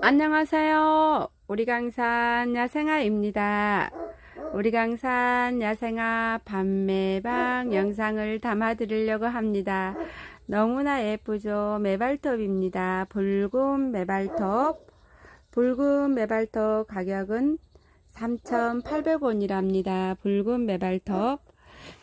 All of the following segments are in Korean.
안녕하세요. 우리 강산 야생아입니다. 우리 강산 야생아 밤매방 영상을 담아 드리려고 합니다. 너무나 예쁘죠? 매발톱입니다. 붉은 매발톱. 붉은 매발톱 가격은 3,800원이랍니다. 붉은 매발톱.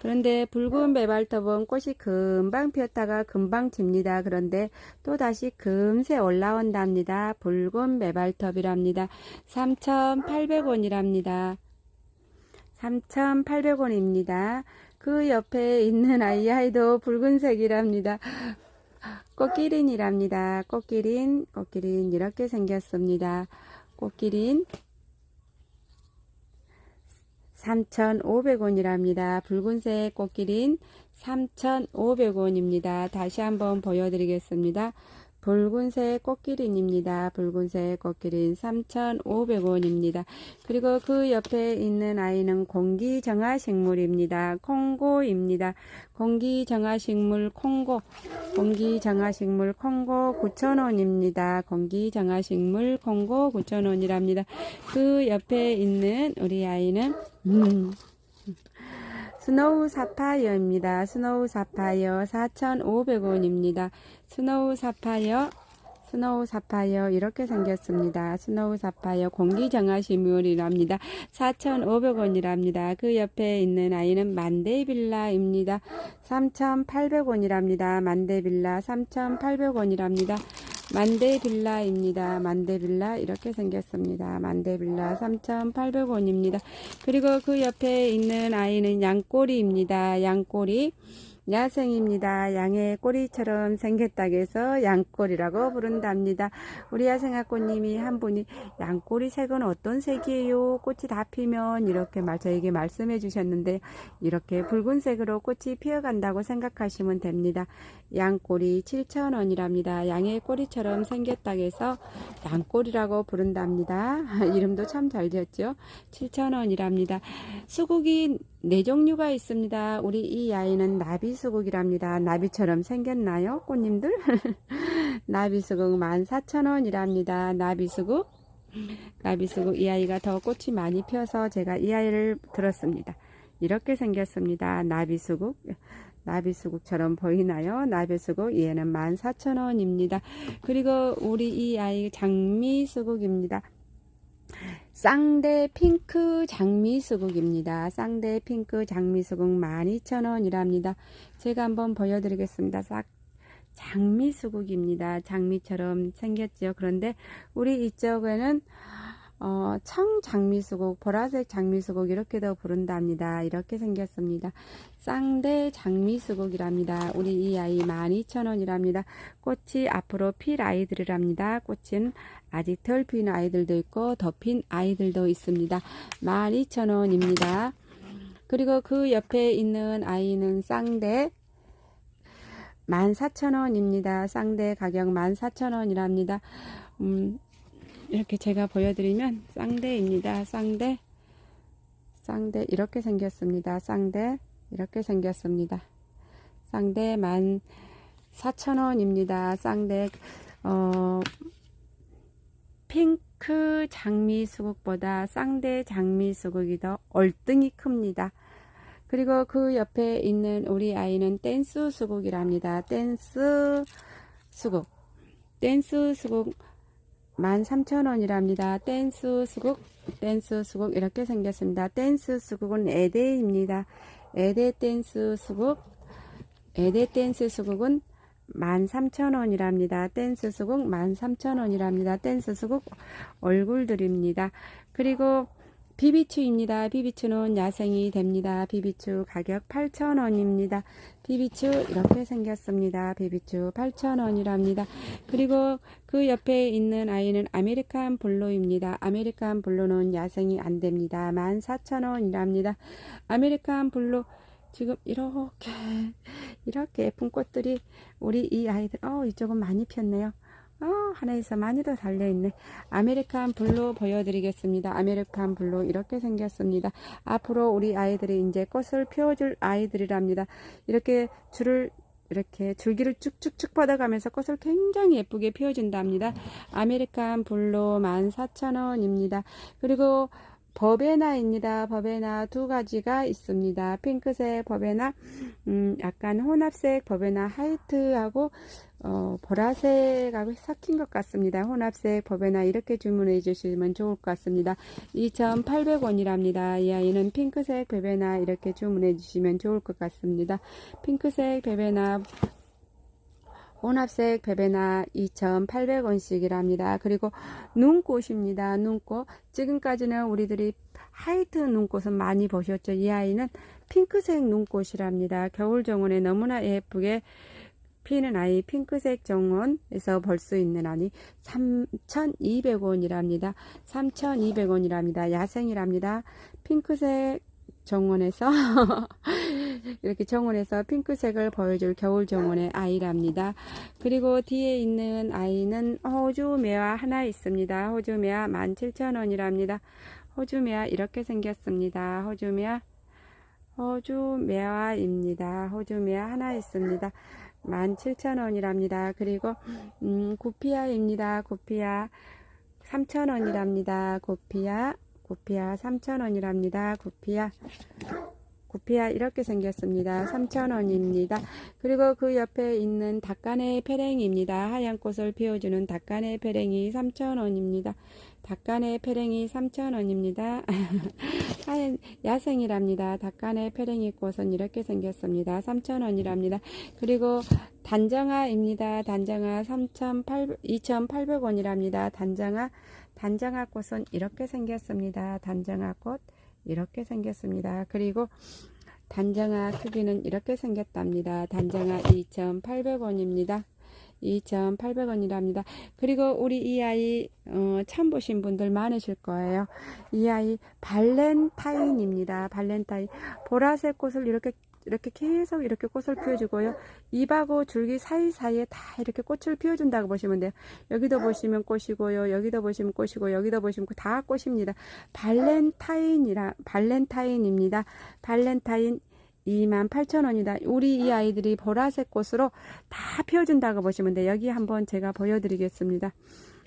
그런데 붉은 매발톱은 꽃이 금방 피었다가 금방 집니다. 그런데 또 다시 금세 올라온답니다. 붉은 매발톱이랍니다. 3,800원이랍니다. 3,800원입니다. 그 옆에 있는 아이 아이도 붉은색이랍니다. 꽃기린이랍니다. 꽃기린, 꽃기린 이렇게 생겼습니다. 꽃기린 3,500원이랍니다. 붉은색 꽃기린 3,500원입니다. 다시 한번 보여드리겠습니다. 붉은색 꽃기린입니다. 붉은색 꽃기린 3,500원입니다. 그리고 그 옆에 있는 아이는 공기정화식물입니다. 콩고입니다. 공기정화식물 콩고, 공기정화식물 콩고 9,000원입니다. 공기정화식물 콩고 9,000원이랍니다. 그 옆에 있는 우리 아이는 음, 스노우 사파이어입니다. 스노우 사파이어 4,500원입니다. 스노우 사파이어 스노우 사파이어 이렇게 생겼습니다. 스노우 사파이어 공기정화식물이랍니다. 4,500원이랍니다. 그 옆에 있는 아이는 만데빌라입니다. 3,800원이랍니다. 만데빌라 3,800원이랍니다. 만데빌라입니다. 만데빌라 이렇게 생겼습니다. 만데빌라 3,800원입니다. 그리고 그 옆에 있는 아이는 양꼬리입니다. 양꼬리 야생입니다. 양의 꼬리처럼 생겼다고 해서 양꼬리라고 부른답니다. 우리 야생아꽃님이 한 분이 양꼬리 색은 어떤 색이에요? 꽃이 다 피면 이렇게 말 저에게 말씀해 주셨는데 이렇게 붉은색으로 꽃이 피어간다고 생각하시면 됩니다. 양꼬리 7,000원이랍니다. 양의 꼬리처럼 생겼다고 해서 양꼬리라고 부른답니다. 이름도 참 잘 지었죠? 7,000원이랍니다. 수국이 네 종류가 있습니다. 우리 이 아이는 나비수국이랍니다. 나비처럼 생겼나요? 꽃님들? 나비수국 14,000원이랍니다. 나비수국. 나비수국 이 아이가 더 꽃이 많이 펴서 제가 이 아이를 들었습니다. 이렇게 생겼습니다. 나비수국. 나비수국처럼 보이나요? 나비수국 얘는 14,000원입니다. 그리고 우리 이 아이 장미수국입니다. 쌍대 핑크 장미 수국입니다. 쌍대 핑크 장미 수국 12,000원이랍니다. 제가 한번 보여드리겠습니다. 싹 장미 수국입니다. 장미처럼 생겼죠. 그런데 우리 이쪽에는 어, 청 장미수국, 보라색 장미수국 이렇게도 부른답니다. 이렇게 생겼습니다. 쌍대 장미수국이랍니다. 우리 이 아이 12,000원이랍니다. 꽃이 앞으로 필 아이들이랍니다. 꽃은 아직 덜 핀 아이들도 있고 더 핀 아이들도 있습니다. 12,000원입니다. 그리고 그 옆에 있는 아이는 쌍대 14,000원입니다. 쌍대 가격 14,000원이랍니다. 음, 이렇게 제가 보여드리면 쌍대입니다. 쌍대 쌍대 이렇게 생겼습니다. 쌍대 이렇게 생겼습니다. 쌍대 14,000원입니다. 쌍대 어, 핑크 장미 수국보다 쌍대 장미 수국이 더 얼등이 큽니다. 그리고 그 옆에 있는 우리 아이는 댄스 수국이랍니다. 댄스 수국. 댄스 수국 13,000원이랍니다. 댄스 수국, 댄스 수국 이렇게 생겼습니다. 댄스 수국은 에데입니다. 에데 댄스 수국, 에데 댄스 수국은 13,000원이랍니다. 댄스 수국 13,000원이랍니다. 댄스 수국 얼굴들입니다. 그리고 비비추입니다. 비비추는 야생이 됩니다. 비비추 가격 8,000원입니다. 비비추 이렇게 생겼습니다. 비비추 8,000원이랍니다. 그리고 그 옆에 있는 아이는 아메리칸 블루입니다. 아메리칸 블루는 야생이 안 됩니다. 14,000원이랍니다. 아메리칸 블루 지금 이렇게 이렇게 예쁜 꽃들이 우리 이 아이들 어 이쪽은 많이 폈네요. 어, 하나에서 많이 더 달려있네. 아메리칸 블루 보여드리겠습니다. 아메리칸 블루 이렇게 생겼습니다. 앞으로 우리 아이들이 이제 꽃을 피워줄 아이들이랍니다. 이렇게 줄을 이렇게 줄기를 쭉쭉쭉 뻗어가면서 꽃을 굉장히 예쁘게 피워준답니다. 아메리칸 블루 14,000원입니다. 그리고 버베나입니다. 버베나 두 가지가 있습니다. 핑크색 버베나, 음, 약간 혼합색 버베나 하이트하고, 어, 보라색하고 섞인 것 같습니다. 혼합색 버베나 이렇게 주문해 주시면 좋을 것 같습니다. 2,800원이랍니다. 이 아이는 핑크색 베베나 이렇게 주문해 주시면 좋을 것 같습니다. 핑크색 베베나 혼합색 베베나 2,800원씩이랍니다. 그리고 눈꽃입니다. 눈꽃. 지금까지는 우리들이 하이트 눈꽃은 많이 보셨죠. 이 아이는 핑크색 눈꽃이랍니다. 겨울 정원에 너무나 예쁘게 피는 아이 핑크색 정원에서 볼수 있는 아이 3,200원이랍니다. 3,200원이랍니다. 야생이랍니다. 핑크색 정원에서 이렇게 정원에서 핑크색을 보여줄 겨울 정원의 아이랍니다. 그리고 뒤에 있는 아이는 호주 매화 하나 있습니다. 호주 매화 17,000원이랍니다. 호주 매화 이렇게 생겼습니다. 호주 매화 호주 매화입니다. 호주 매화 하나 있습니다. 17,000원이랍니다. 그리고 음, 구피아입니다. 구피아 3,000원이랍니다. 구피아 구피아 3,000원이랍니다. 구피아 구피아 이렇게 생겼습니다. 3,000원입니다. 그리고 그 옆에 있는 닭간의 페랭이입니다. 하얀 꽃을 피워주는 닭간의 페랭이 3,000원입니다. 닭간의 페랭이 3,000원입니다. 하얀 야생이랍니다. 닭간의 페랭이 꽃은 이렇게 생겼습니다. 3,000원이랍니다. 그리고 단정아입니다. 단정아 3,800, 2,800원이랍니다. 단정아 단정아 꽃은 이렇게 생겼습니다. 단정아 꽃 이렇게 생겼습니다. 그리고 단정아 크기는 이렇게 생겼답니다. 단정아 2,800원입니다. 2,800원이랍니다. 그리고 우리 이 아이 어, 처음 보신 분들 많으실 거예요. 이 아이 발렌타인입니다. 발렌타인 보라색 꽃을 이렇게 이렇게 계속 이렇게 꽃을 피워주고요. 잎하고 줄기 사이사이에 다 이렇게 꽃을 피워준다고 보시면 돼요. 여기도 보시면 꽃이고요. 여기도 보시면 꽃이고 여기도 보시면 다 꽃입니다. 발렌타인이라 발렌타인입니다. 발렌타인 28,000원이다. 우리 이 아이들이 보라색 꽃으로 다 피워준다고 보시면 돼요. 여기 한번 제가 보여드리겠습니다.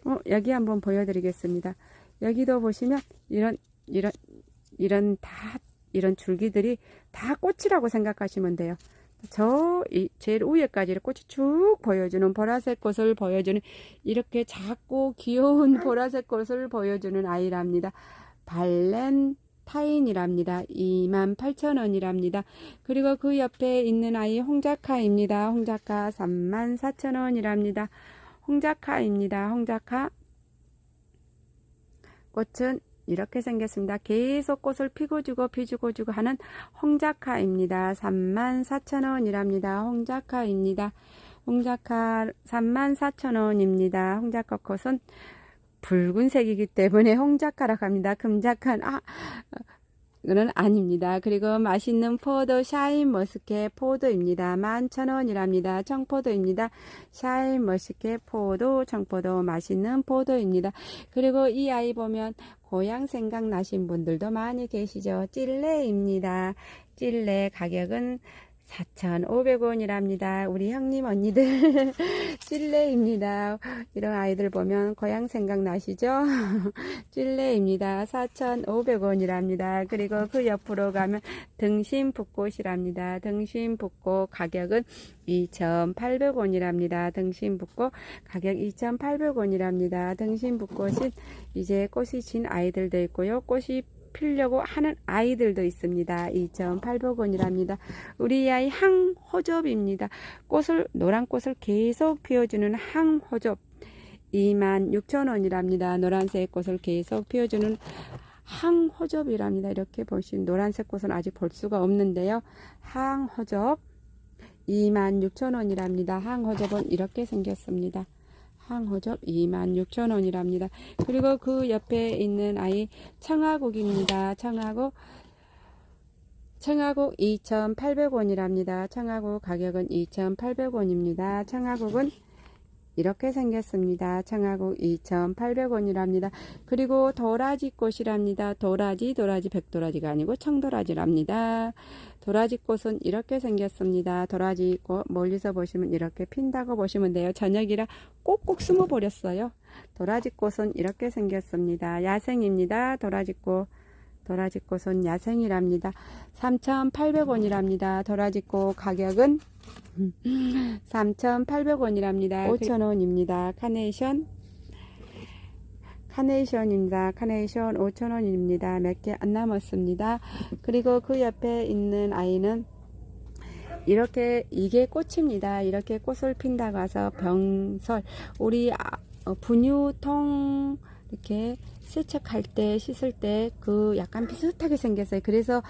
어, 여기 한번 보여드리겠습니다. 여기도 보시면 이런 이런 이런 다 이런 줄기들이 다 꽃이라고 생각하시면 돼요. 저 제일 위에까지 꽃이 쭉 보여주는 보라색 꽃을 보여주는 이렇게 작고 귀여운 보라색 꽃을 보여주는 아이랍니다. 발렌타인이랍니다. 28,000원이랍니다. 그리고 그 옆에 있는 아이 홍자카입니다. 홍자카 34,000원이랍니다. 홍자카입니다. 홍자카 꽃은 이렇게 생겼습니다. 계속 꽃을 피고 주고 피주고 주고 하는 홍자카입니다. 34,000원이랍니다. 홍자카입니다. 홍자카 34,000원입니다. 홍자카 꽃은 붉은색이기 때문에 홍자카라고 합니다. 금자카 아 그는 아닙니다. 그리고 맛있는 포도 샤인 머스켓 포도입니다. 11,000원이랍니다. 청포도입니다. 샤인 머스켓 포도 청포도 맛있는 포도입니다. 그리고 이 아이 보면 고향 생각나신 분들도 많이 계시죠. 찔레입니다. 찔레 가격은 4,500원이랍니다. 우리 형님 언니들 찔레입니다. 이런 아이들 보면 고향 생각 나시죠? 찔레입니다. 4,500원이랍니다. 그리고 그 옆으로 가면 등심 붓꽃이랍니다. 등심 붓꽃 가격은 2,800원이랍니다. 등심 붓꽃 가격 2,800원이랍니다. 등심 붓꽃은 이제 꽃이 진 아이들도 있고요. 꽃이 피려고 하는 아이들도 있습니다. 2,800원이랍니다. 우리 아이 항호접입니다. 꽃을 노란 꽃을 계속 피워주는 항호접 26,000원이랍니다. 노란색 꽃을 계속 피워주는 항호접이랍니다. 이렇게 보시면 노란색 꽃은 아직 볼 수가 없는데요. 항호접 26,000원이랍니다. 항호접은 이렇게 생겼습니다. 항호접 26,000원이랍니다. 그리고 그 옆에 있는 아이 청아국입니다. 청아국 청아국 2,800원이랍니다. 청아국 가격은 2,800원입니다. 청아국은 이렇게 생겼습니다. 청하국 2,800원이랍니다. 그리고 도라지 꽃이랍니다. 도라지, 도라지, 백도라지가 아니고 청도라지랍니다. 도라지 꽃은 이렇게 생겼습니다. 도라지 꽃 멀리서 보시면 이렇게 핀다고 보시면 돼요. 저녁이라 꼭꼭 숨어 버렸어요. 도라지 꽃은 이렇게 생겼습니다. 야생입니다. 도라지 꽃. 도라지 꽃은 야생이랍니다. 3,800원이랍니다. 도라지 꽃 가격은 3,800원이랍니다. 5,000원입니다. 카네이션 카네이션입니다. 카네이션 5,000원입니다. 몇 개 안 남았습니다. 그리고 그 옆에 있는 아이는 이렇게 이게 꽃입니다. 이렇게 꽃을 핀다고 해서 병설 우리 아, 어, 분유통 이렇게 세척할 때 씻을 때 그 약간 비슷하게 생겼어요. 그래서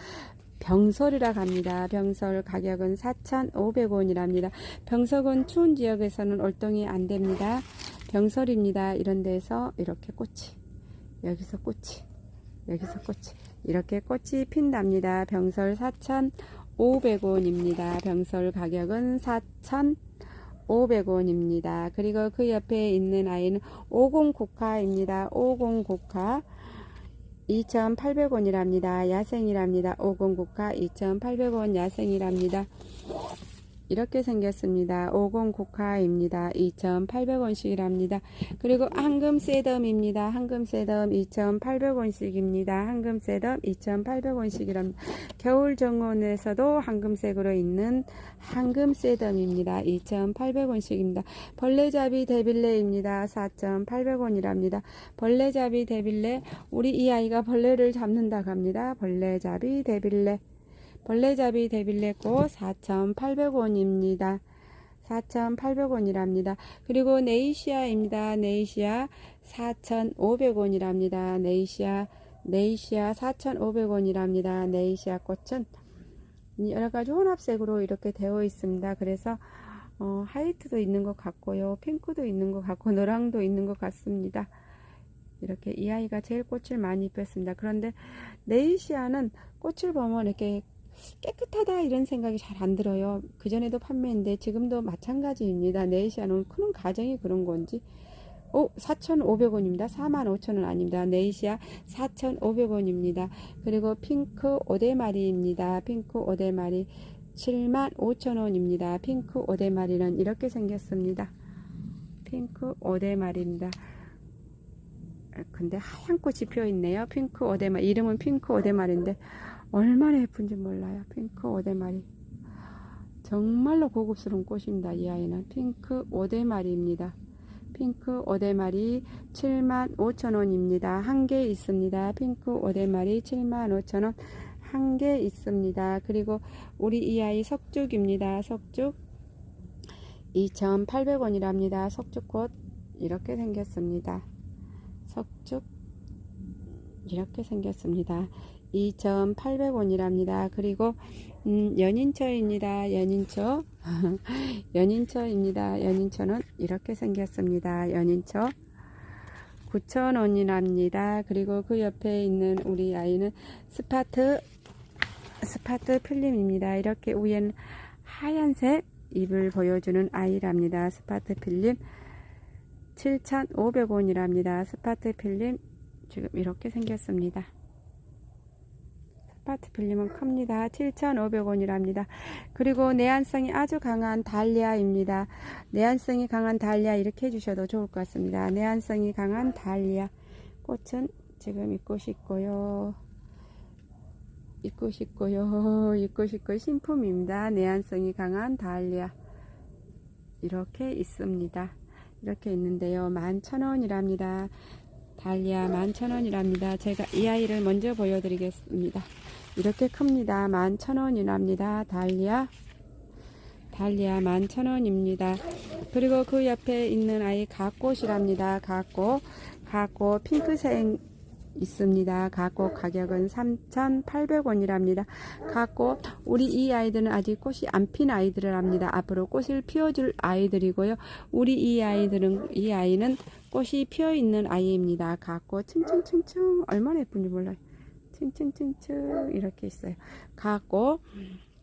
병설이라고 합니다. 병설 가격은 4,500원이랍니다. 병석은 추운 지역에서는 월동이 안 됩니다. 병설입니다. 이런 데서 이렇게 꽃이 여기서 꽃이 여기서 꽃이 이렇게 꽃이 핀답니다. 병설 4,500원입니다. 병설 가격은 4,500원 입니다. 그리고 그 옆에 있는 아이는 50 고카입니다. 50 고카 2,800원이랍니다. 야생이랍니다. 50 고카 2,800원 야생이랍니다. 이렇게 생겼습니다. 50 고카입니다. 2,800원씩이랍니다. 그리고 황금 셋덤입니다. 황금 셋덤 2,800원씩입니다. 황금 셋덤 2,800원씩이랍니다. 겨울 정원에서도 황금색으로 있는 황금 셋덤입니다. 2,800원씩입니다. 벌레잡이 데빌레입니다. 4,800원이랍니다. 벌레잡이 데빌레 우리 이 아이가 벌레를 잡는다고 합니다. 벌레잡이 데빌레 벌레잡이 데빌레꽃 4,800원입니다. 4,800원이랍니다. 그리고 네이시아입니다. 네이시아 4,500원이랍니다. 네이시아 네이시아 4,500원이랍니다. 네이시아 꽃은 여러 가지 혼합색으로 이렇게 되어 있습니다. 그래서 어, 하이트도 있는 것 같고요. 핑크도 있는 것 같고 노랑도 있는 것 같습니다. 이렇게 이 아이가 제일 꽃을 많이 피웠습니다. 그런데 네이시아는 꽃을 보면 이렇게 깨끗하다 이런 생각이 잘 안 들어요. 그전에도 판매인데 지금도 마찬가지입니다. 네이시아는 크는 가정이 그런 건지 오, 4,500원입니다. 45,000원 아닙니다. 네이시아 4,500원입니다. 그리고 핑크 오데마리입니다. 핑크 오데마리 75,000원입니다. 핑크 오데마리는 이렇게 생겼습니다. 핑크 오데마리입니다. 근데 하얀 꽃이 피어 있네요. 핑크 오데마 이름은 핑크 오데마리인데 얼마나 예쁜지 몰라요. 핑크 오데마리. 정말로 고급스러운 꽃입니다. 이 아이는 핑크 오데마리입니다. 핑크 오데마리 75,000원입니다. 한 개 있습니다. 핑크 오데마리 75,000원 한 개 있습니다. 그리고 우리 이 아이 석죽입니다. 석죽 2,800원이랍니다. 석죽꽃 이렇게 생겼습니다. 석죽 이렇게 생겼습니다. 2,800원이랍니다. 그리고 음, 연인처입니다. 연인처 연인처입니다. 연인처는 이렇게 생겼습니다. 연인처 9,000원이랍니다. 그리고 그 옆에 있는 우리 아이는 스파트 스파트 필름입니다. 이렇게 위에는 하얀색 입을 보여주는 아이랍니다. 스파트 필름 7,500원이랍니다. 스파트 필름 지금 이렇게 생겼습니다. 스파트 필름은 큽니다. 7,500원이랍니다. 그리고 내한성이 아주 강한 달리아입니다. 내한성이 강한 달리아 이렇게 해주셔도 좋을 것 같습니다. 내한성이 강한 달리아 꽃은 지금 입고 싶고요. 입고 싶고요. 입고 싶고 신품입니다. 내한성이 강한 달리아 이렇게 있습니다. 이렇게 있는데요. 11,000원이랍니다. 달리아 11,000원이랍니다. 제가 이 아이를 먼저 보여드리겠습니다. 이렇게 큽니다. 11,000원이랍니다. 달리아 달리아 11,000원입니다. 그리고 그 옆에 있는 아이 갓꽃이랍니다. 갓꽃 갓꽃 핑크색 있습니다. 갓꽃 가격은 3,800원이랍니다. 갓꽃 우리 이 아이들은 아직 꽃이 안 핀 아이들이랍니다. 앞으로 꽃을 피워줄 아이들이고요. 우리 이 아이들은 이 아이는 꽃이 피어 있는 아이입니다. 갓꽃 층층층층 얼마나 예쁜지 몰라요. 층층층층 이렇게 있어요. 갓꽃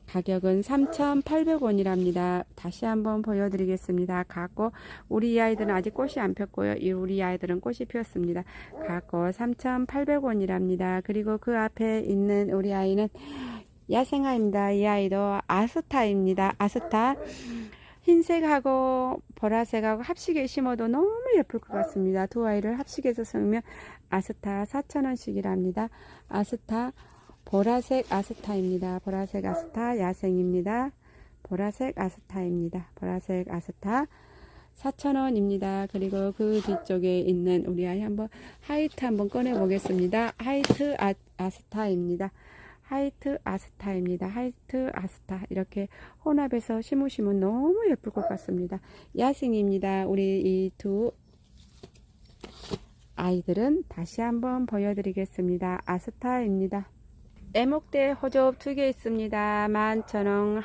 가격은 3,800원이랍니다. 다시 한번 보여드리겠습니다. 갖고 우리 이 아이들은 아직 꽃이 안 폈고요. 이 우리 아이들은 꽃이 피었습니다. 갖고 3,800원이랍니다. 그리고 그 앞에 있는 우리 아이는 야생아입니다. 이 아이도 아스타입니다. 아스타. 흰색하고 보라색하고 합식에 심어도 너무 예쁠 것 같습니다. 두 아이를 합식해서 심으면 아스타 4,000원씩이랍니다. 아스타 보라색 아스타입니다. 보라색 아스타 야생입니다. 보라색 아스타입니다. 보라색 아스타 4,000원입니다. 그리고 그 뒤쪽에 있는 우리 아이 한번 하이트 한번 꺼내 보겠습니다. 하이트 아, 아스타입니다. 하이트 아스타입니다. 하이트 아스타 이렇게 혼합해서 심으시면 너무 예쁠 것 같습니다. 야생입니다. 우리 이 두 아이들은 다시 한번 보여드리겠습니다. 아스타입니다. 애목대 호접 두 개 있습니다. 11,000원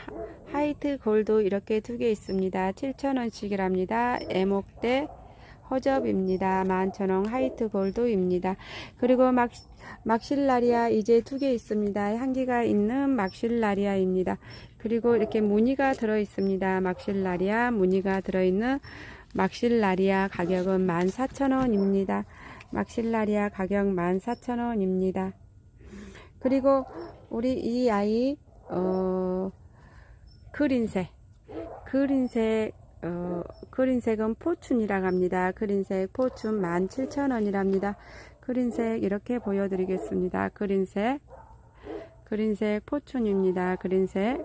하이트 골드 이렇게 두 개 있습니다. 7,000원씩이랍니다. 애목대 허접입니다. 11,000원 하이트 골드입니다. 그리고 막, 막실라리아 이제 두 개 있습니다. 향기가 있는 막실라리아입니다. 그리고 이렇게 무늬가 들어 있습니다. 막실라리아 무늬가 들어있는 막실라리아 가격은 14,000원입니다. 막실라리아 가격 14,000원입니다. 그리고 우리 이 아이 어 그린색 그린색 어 그린색은 포춘이라고 합니다. 그린색 포춘 17,000원이랍니다. 그린색 이렇게 보여드리겠습니다. 그린색 그린색 포춘입니다. 그린색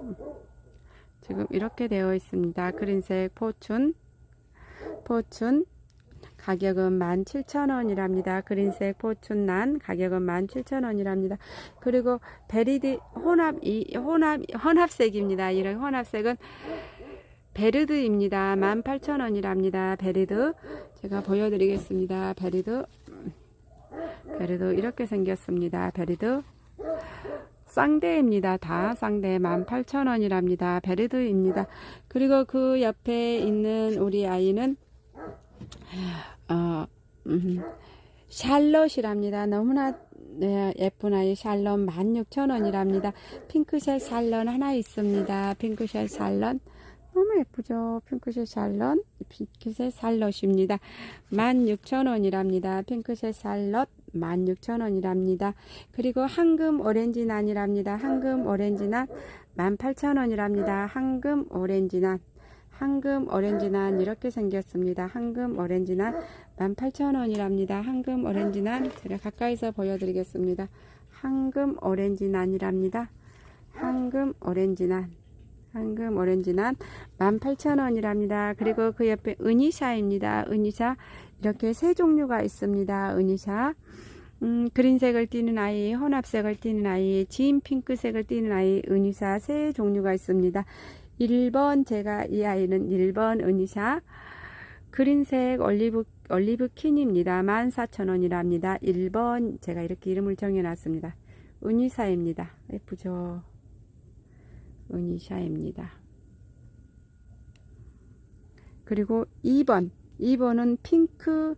지금 이렇게 되어 있습니다. 그린색 포춘 포춘 가격은 17,000원이랍니다. 그린색 포춘난 가격은 17,000원이랍니다. 그리고 베리디 혼합 이 혼합 혼합색입니다. 이런 혼합색은 베르드입니다. 18,000원이랍니다. 베르드 제가 보여드리겠습니다. 베르드 베르드 이렇게 생겼습니다. 베르드 쌍대입니다. 다 쌍대 18,000원이랍니다. 베르드입니다. 그리고 그 옆에 있는 우리 아이는 어, 음, 샬롯이랍니다. 너무나 네, 예쁜 아이 샬롯 16,000원이랍니다. 핑크색 샬롯 하나 있습니다. 핑크색 샬롯 너무 예쁘죠? 핑크색 샬롯 핑크색 샬롯입니다. 16,000원이랍니다. 핑크색 샬롯 16,000원이랍니다. 그리고 황금 오렌지 난이랍니다. 황금 오렌지 난 18,000원이랍니다. 황금 오렌지 난 황금 오렌지난 이렇게 생겼습니다. 황금 오렌지난 18,000원이랍니다. 황금 오렌지난 제가 가까이서 보여드리겠습니다. 황금 오렌지난이랍니다. 황금 오렌지난 황금 오렌지난 18,000원이랍니다. 그리고 그 옆에 은이샤입니다. 은이샤 이렇게 세 종류가 있습니다. 은이샤 음, 그린색을 띠는 아이, 혼합색을 띠는 아이, 진 핑크색을 띠는 아이, 은이샤 세 종류가 있습니다. 1번 제가 이 아이는 1번 은이샤 그린색 올리브 올리브 킨입니다. 14,000원이랍니다. 1번 제가 이렇게 이름을 정해 놨습니다. 은이샤입니다. 예쁘죠? 은이샤입니다. 그리고 2번 2번은 핑크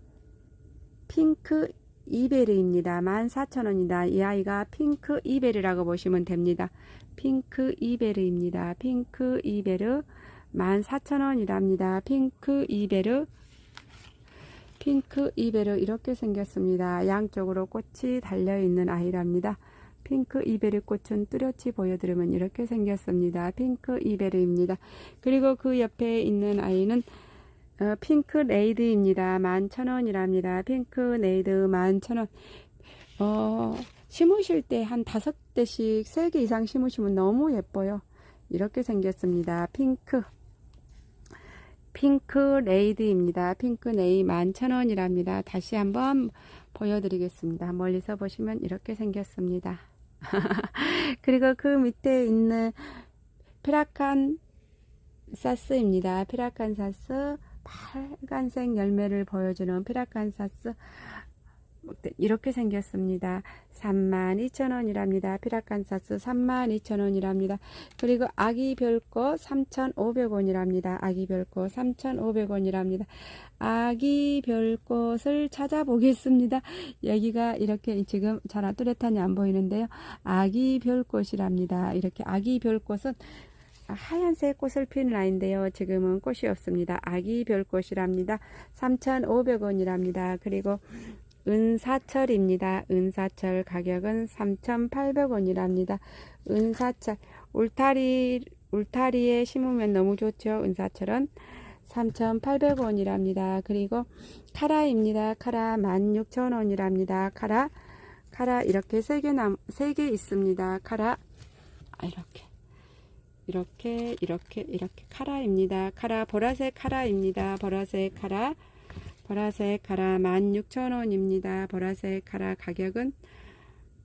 핑크 이베르입니다. 14,000원이다. 이 아이가 핑크 이베르라고 보시면 됩니다. 핑크 이베르입니다. 핑크 이베르 14,000원이랍니다. 핑크 이베르 핑크 이베르 이렇게 생겼습니다. 양쪽으로 꽃이 달려있는 아이랍니다. 핑크 이베르 꽃은 뚜렷이 보여드리면 이렇게 생겼습니다. 핑크 이베르입니다. 그리고 그 옆에 있는 아이는 어, 핑크 레이드입니다. 11,000원이랍니다. 핑크 레이드 11,000원. 어, 심으실 때 한 다섯 대씩 세 개 이상 심으시면 너무 예뻐요. 이렇게 생겼습니다. 핑크. 핑크 레이드입니다. 핑크 네이 11,000원이랍니다. 다시 한번 보여드리겠습니다. 멀리서 보시면 이렇게 생겼습니다. 그리고 그 밑에 있는 피라칸 사스입니다. 피라칸 사스 빨간색 열매를 보여주는 피라칸 사스 이렇게 생겼습니다. 32,000원이랍니다. 피라칸사스 32,000원이랍니다. 그리고 아기 별꽃 3,500원이랍니다. 아기 별꽃 3,500원이랍니다. 아기 별꽃을 찾아보겠습니다. 여기가 이렇게 지금 잘 뚜렷하니 안 보이는데요. 아기 별꽃이랍니다. 이렇게 아기 별꽃은 하얀색 꽃을 핀 라인데요. 지금은 꽃이 없습니다. 아기 별꽃이랍니다. 3,500원이랍니다. 그리고 은사철입니다. 은사철 가격은 3,800원이랍니다. 은사철 울타리 울타리에 심으면 너무 좋죠. 은사철은 3,800원이랍니다. 그리고 카라입니다. 카라 16,000원이랍니다. 카라 카라 이렇게 세 개 남, 세 개 있습니다. 카라 아, 이렇게 이렇게 이렇게 이렇게 카라입니다. 카라 보라색 카라입니다. 보라색 카라 보라색 카라 16,000원입니다. 보라색 카라 가격은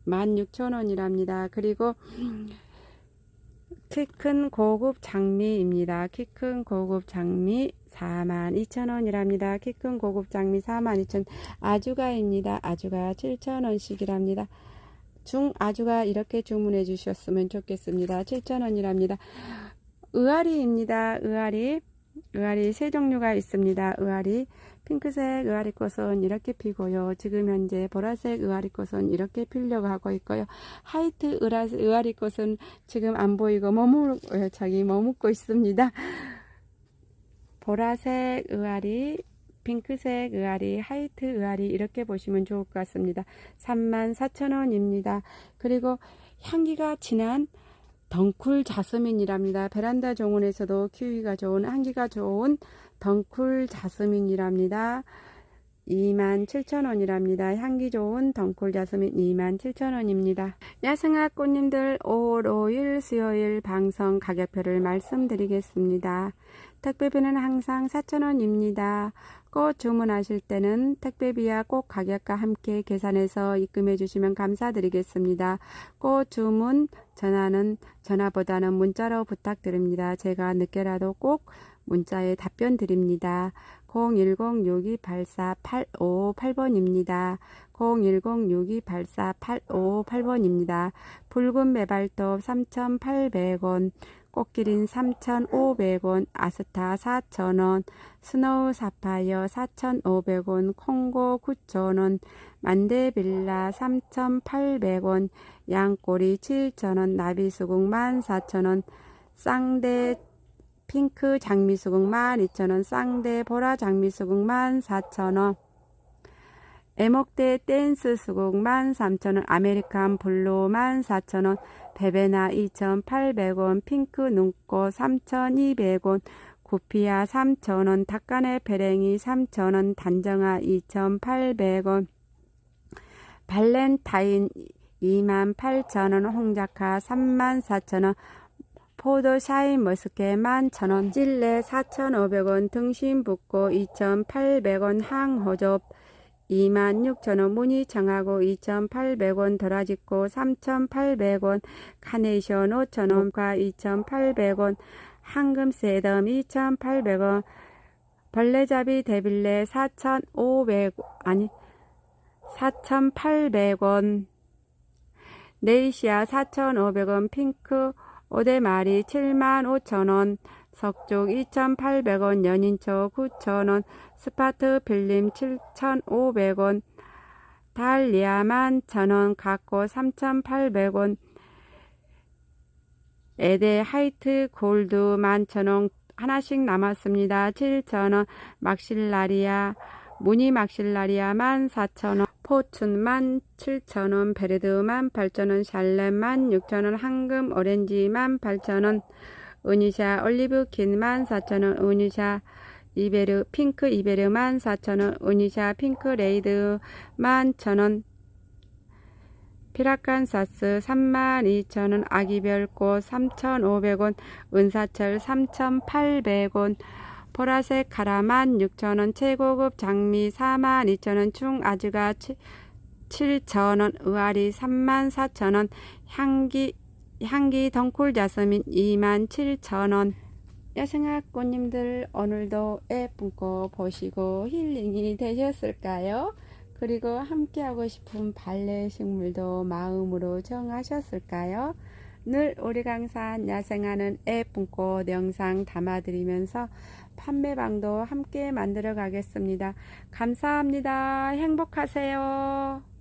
16,000원이랍니다. 그리고 키 큰 고급 장미입니다. 키 큰 고급 장미 42,000원이랍니다. 키 큰 고급 장미 42,000원. 아주가입니다. 아주가 7,000원씩이랍니다. 중아주가 이렇게 주문해 주셨으면 좋겠습니다. 7,000원이랍니다. 의아리입니다. 의아리. 의아리 세 종류가 있습니다. 의아리 핑크색 의아리 꽃은 이렇게 피고요. 지금 현재 보라색 의아리 꽃은 이렇게 피려고 하고 있고요. 하이트 의아리 꽃은 지금 안 보이고 머무 저기 머뭇고 있습니다. 보라색 의아리 핑크색 의아리, 하이트 의아리 이렇게 보시면 좋을 것 같습니다. 34,000원입니다. 그리고 향기가 진한 덩쿨 자스민이랍니다. 베란다 정원에서도 키우기가 좋은 향기가 좋은 덩쿨 자스민이랍니다. 27,000원이랍니다. 향기 좋은 덩쿨 자스민 27,000원입니다. 야생화 꽃님들 5월 5일 수요일 방송 가격표를 말씀드리겠습니다. 택배비는 항상 4,000원입니다. 꽃 주문하실 때는 택배비와 꽃 가격과 함께 계산해서 입금해 주시면 감사드리겠습니다. 꽃 주문 전화는 전화보다는 문자로 부탁드립니다. 제가 늦게라도 꼭 문자에 답변 드립니다. 010-6284-858번입니다. 010-6284-858번입니다. 붉은 매발톱 3,800원, 꽃기린 3,500원, 아스타 4,000원, 스노우 사파이어 4,500원, 콩고 9,000원, 만데빌라 3,800원, 양꼬리 7,000원, 나비수국 14,000원, 쌍대 핑크 장미수국 12,000원, 쌍대 보라 장미수국 14,000원, 애목대 댄스 수국 13,000원, 아메리칸 블루 14,000원, 베베나 2,800원, 핑크 눈꽃 3,200원, 구피아 3,000원, 닭간의 배랭이 3,000원, 단정아 2,800원, 발렌타인 28,000원, 홍자카 34,000원, 포도 샤인 머스켓 11,000원, 찔레 4,500원, 등심 붓고 2,800원, 항호접 26,000원, 무늬 정하고 2,800원, 도라지꽃 3,800원, 카네이션 5,000원 과 2,800원, 황금 세덤 2,800원, 벌레잡이 데빌레 4,500원, 아니, 4,800원, 네이시아 4,500원, 핑크 오대마리 75,000원, 석죽 2,800원, 연인초 9,000원, 스파트 필름 7,500원, 달리아 11,000원, 갖고 3,800원, 에데 하이트 골드 11,000원, 하나씩 남았습니다. 7,000원, 막실라리아, 무늬 막실라리아 14,000원, 포춘 17,000원, 베르드 18,000원, 샬렘 16,000원, 황금 오렌지 18,000원, 은유샤 올리브킨 14,000원, 은유샤 이베르 핑크 이베르 14,000원, 은유샤 핑크 레이드 11,000원, 피라칸사스 32,000원, 아기별꽃 3,500원, 은사철 3,800원, 보라색 카라 16,000원, 최고급 장미 42,000원, 중아주가 7,000원, 의아리 34,000원, 향기 향기 덩쿨 자스민 27,000원. 야생화 꽃님들 오늘도 예쁜 꽃 보시고 힐링이 되셨을까요? 그리고 함께하고 싶은 발레 식물도 마음으로 정하셨을까요? 늘 우리 강산 야생하는 예쁜 꽃 영상 담아드리면서 판매방도 함께 만들어 가겠습니다. 감사합니다. 행복하세요.